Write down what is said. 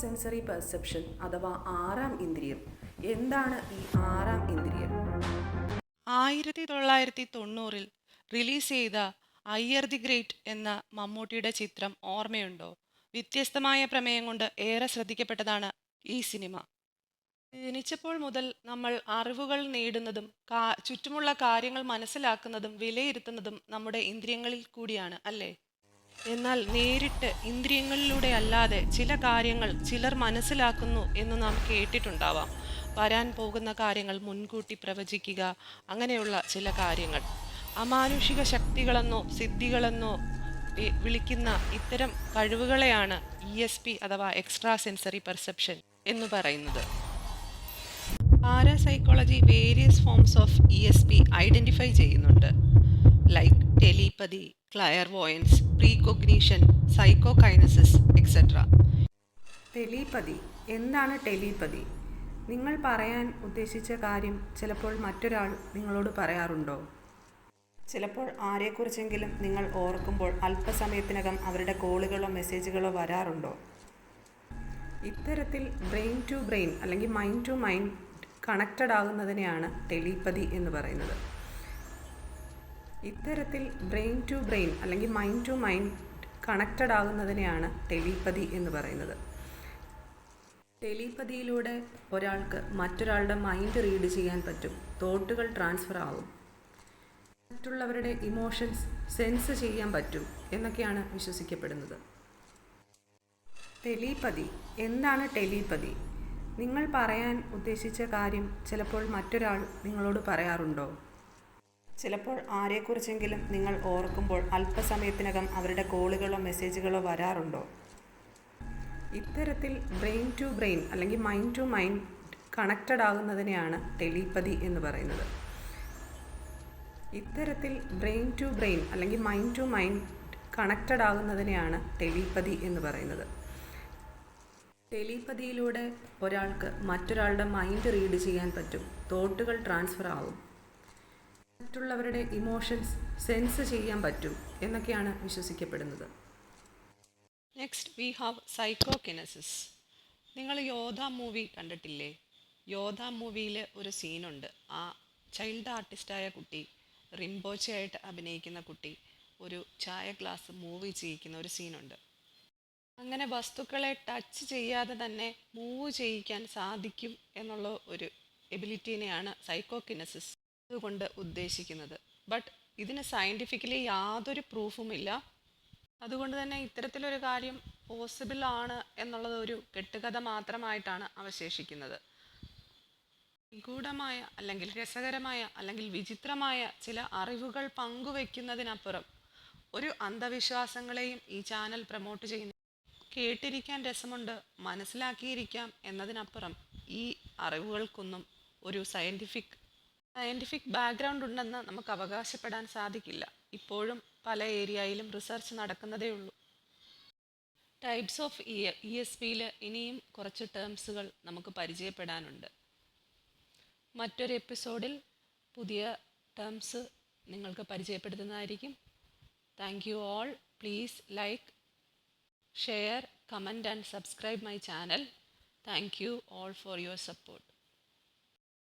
Sensory perception അഥവാ ആറാം ഇന്ദ്രിയം. എന്താണ് ഈ ആറാം ഇന്ദ്രിയം? ആയിരത്തി തൊള്ളായിരത്തി തൊണ്ണൂറിൽ റിലീസ് ചെയ്ത അയ്യർ ദി ഗ്രേറ്റ് എന്ന മമ്മൂട്ടിയുടെ ചിത്രം ഓർമ്മയുണ്ടോ? വ്യത്യസ്തമായ പ്രമേയം കൊണ്ട് ഏറെ ശ്രദ്ധിക്കപ്പെട്ടതാണ് ഈ സിനിമ. ജനിച്ചപ്പോൾ മുതൽ നമ്മൾ അറിവുകൾ നേടുന്നതും ചുറ്റുമുള്ള കാര്യങ്ങൾ മനസ്സിലാക്കുന്നതും വിലയിരുത്തുന്നതും നമ്മുടെ ഇന്ദ്രിയങ്ങളിൽ കൂടിയാണ് അല്ലേ? എന്നാൽ നേരിട്ട് ഇന്ദ്രിയങ്ങളിലൂടെ അല്ലാതെ ചില കാര്യങ്ങൾ ചിലർ മനസ്സിലാക്കുന്നു എന്ന് നാം കേട്ടിട്ടുണ്ടാവാം. വരാൻ പോകുന്ന കാര്യങ്ങൾ മുൻകൂട്ടി പ്രവചിക്കുക അങ്ങനെയുള്ള ചില കാര്യങ്ങൾ. അമാനുഷിക ശക്തികളെന്നോ സിദ്ധികളെന്നോ വിളിക്കുന്ന ഇത്തരം കഴിവുകളെയാണ് ഇ എസ് പി അഥവാ എക്സ്ട്രാ സെൻസറി പെർസെപ്ഷൻ എന്ന് പറയുന്നത്. Parapsychology various forms of E S P identify ചെയ്യുന്നുണ്ട്. Like telepathy clairvoyance precognition psychokinesis etcetera telepathy എന്താണ് ടെലിപ്പതി നിങ്ങൾ പറയാൻ ഉദ്ദേശിച്ച കാര്യം ചിലപ്പോൾ മറ്റൊരാൾ നിങ്ങളോട് പറയാറുണ്ടോ? ചിലപ്പോൾ ആരെക്കുറിച്ചെങ്കിലും നിങ്ങൾ ഓർക്കുമ്പോൾ അല്പസമയത്തിനകം അവരുടെ കോളുകളോ മെസ്സേജുകളോ വരാറുണ്ടോ? ഇത്തരത്തിൽ ബ്രെയിൻ ടു ബ്രെയിൻ അല്ലെങ്കിൽ മൈൻഡ് ടു മൈൻഡ് കണക്റ്റഡ് ആകുന്നതിനെയാണ് ടെലിപ്പതി എന്ന് പറയുന്നത്. ഇത്തരത്തിൽ ബ്രെയിൻ ടു ബ്രെയിൻ അല്ലെങ്കിൽ മൈൻഡ് ടു മൈൻഡ് കണക്റ്റഡ് ആകുന്നതിനെയാണ് ടെലിപ്പതി എന്ന് പറയുന്നത്. ടെലിപ്പതിയിലൂടെ ഒരാൾക്ക് മറ്റൊരാളുടെ മൈൻഡ് റീഡ് ചെയ്യാൻ പറ്റും. തോട്ടുകൾ ട്രാൻസ്ഫർ ആവും. മറ്റുള്ളവരുടെ ഇമോഷൻസ് സെൻസ് ചെയ്യാൻ പറ്റും എന്നൊക്കെയാണ് വിശ്വസിക്കപ്പെടുന്നത്. ടെലിപ്പതി. എന്താണ് ടെലിപ്പതി? നിങ്ങൾ പറയാൻ ഉദ്ദേശിച്ച കാര്യം ചിലപ്പോൾ മറ്റൊരാൾ നിങ്ങളോട് പറയാറുണ്ടോ? ചിലപ്പോൾ ആരെക്കുറിച്ചെങ്കിലും നിങ്ങൾ ഓർക്കുമ്പോൾ അല്പസമയത്തിനകം അവരുടെ കോളുകളോ മെസ്സേജുകളോ വരാറുണ്ടോ? ഇത്തരത്തിൽ ബ്രെയിൻ ടു ബ്രെയിൻ അല്ലെങ്കിൽ മൈൻഡ് ടു മൈൻഡ് കണക്റ്റഡ് ആകുന്നതിനെയാണ് ടെലിപ്പതി എന്ന് പറയുന്നത്. ഇത്തരത്തിൽ ബ്രെയിൻ ടു ബ്രെയിൻ അല്ലെങ്കിൽ മൈൻഡ് ടു മൈൻഡ് കണക്റ്റഡ് ആകുന്നതിനെയാണ് ടെലിപ്പതി എന്ന് പറയുന്നത്. ടെലിപ്പതിയിലൂടെ ഒരാൾക്ക് മറ്റൊരാളുടെ മൈൻഡ് റീഡ് ചെയ്യാൻ പറ്റും. തോട്ടുകൾ ട്രാൻസ്ഫർ ആവും. മറ്റുള്ളവരുടെ ഇമോഷൻസ് സെൻസ് ചെയ്യാൻ പറ്റും എന്നൊക്കെയാണ് വിശ്വസിക്കപ്പെടുന്നത്. നെക്സ്റ്റ് വി ഹാവ് സൈക്കോകിനസിസ് നിങ്ങൾ യോധ മൂവി കണ്ടിട്ടില്ലേ? യോധ മൂവിയിൽ ഒരു സീനുണ്ട് ആ ചൈൽഡ് ആർട്ടിസ്റ്റായ കുട്ടി റിംബോച്ചയായിട്ട് അഭിനയിക്കുന്ന കുട്ടി ഒരു ചായ ഗ്ലാസ് മൂവ് ചെയ്യിക്കുന്ന ഒരു സീനുണ്ട് അങ്ങനെ വസ്തുക്കളെ ടച്ച് ചെയ്യാതെ തന്നെ മൂവ് ചെയ്യിക്കാൻ സാധിക്കും എന്നുള്ള ഒരു എബിലിറ്റീനെയാണ് സൈക്കോകിനസിസ് അതുകൊണ്ട് ഉദ്ദേശിക്കുന്നത്. ബട്ട് ഇതിന് സയന്റിഫിക്കലി യാതൊരു പ്രൂഫുമില്ല അതുകൊണ്ട് തന്നെ ഇത്തരത്തിലൊരു കാര്യം പോസിബിൾ ആണ് എന്നുള്ളത് ഒരു കെട്ടുകഥ മാത്രമായിട്ടാണ് അവശേഷിക്കുന്നത്. നിഗൂഢമായ അല്ലെങ്കിൽ രസകരമായ അല്ലെങ്കിൽ വിചിത്രമായ ചില അറിവുകൾ പങ്കുവെക്കുന്നതിനപ്പുറം ഒരു അന്ധവിശ്വാസങ്ങളെയും ഈ ചാനൽ പ്രൊമോട്ട് ചെയ്യുന്ന കേട്ടിരിക്കാൻ രസമുണ്ട് മനസ്സിലാക്കിയിരിക്കാം എന്നതിനപ്പുറം ഈ അറിവുകൾക്കൊന്നും ഒരു സയന്റിഫിക് സയന്റിഫിക് ബാക്ക്ഗ്രൗണ്ട് ഉണ്ടെന്ന് നമുക്ക് അവകാശപ്പെടാൻ സാധിക്കില്ല. ഇപ്പോഴും പല ഏരിയയിലും റിസർച്ച് നടക്കുന്നതേ ഉള്ളൂ. Types of E E S പിയിൽ ഇനിയും കുറച്ച് ടേംസുകൾ നമുക്ക് പരിചയപ്പെടാനുണ്ട്. മറ്റൊരു എപ്പിസോഡിൽ പുതിയ ടേംസ് നിങ്ങൾക്ക് പരിചയപ്പെടുത്തുന്നതായിരിക്കും. Thank you all please like share comment and subscribe my channel thank you all for your support